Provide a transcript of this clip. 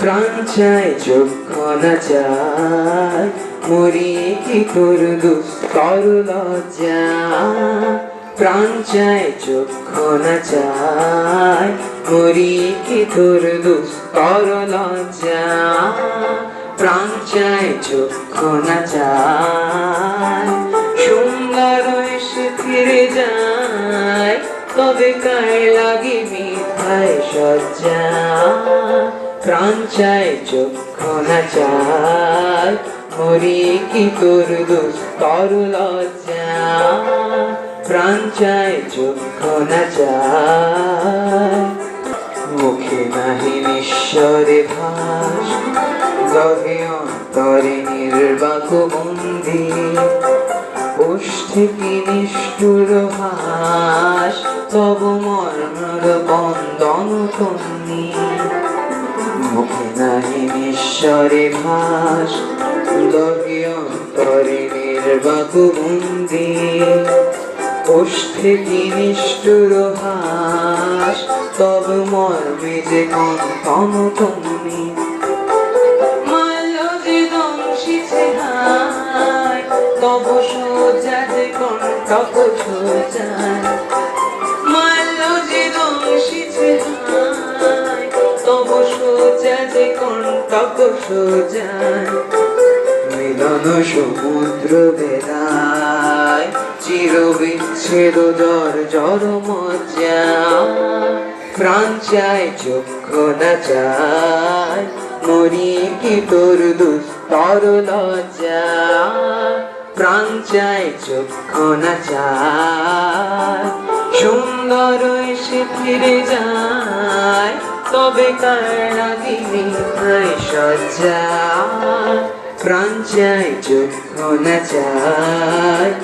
প্রাণ চায় চক্ষু না চায় মরি কি তোর দুস্তর লজ্জা প্রাণ চায় চক্ষু না চায় মরি কি তোর দুস্তর লজ্জা প্রাণ চায় চক্ষু না চায়, সুন্দর এসে ফিরে যায়, তবে কায় লাগে মিথায় সজ্জা। প্রাণ চায় চক্ষু না চায় মরি কি তোর দুস্তর লজ্জা। প্রাণ চায় চক্ষু চায়। মুখে নাহি নিশ্বরে ভাস গহে অন্তরে নির্বাক বন্দি। ওষ্ঠে কি নিষ্ঠুর ভাস, তব মর্মর বন্দন তন্নি মুখে নাহি নিশ্বরে ভাস গহে অন্তরে বন্দি ওষ্ঠে কি নিষ্ঠুর হাস, তব মর্মে যে কন তুমি তব সোজা যে কণ্টক সোজায়। কণ্টক সোজায় মিলন সমুদ্র বেলায় চির বিচ্ছেদ জ্বর জ্বর মজা প্রাণ চায়, চক্ষু না চায় মরি কি তোর দুস্তর লজ্জা প্রাণ চায়, চক্ষু না চায়, সুন্দর এসে ফিরে যায়। তবে কার লাগিনি সজ্জা প্রাণ চায় চক্ষু না চায়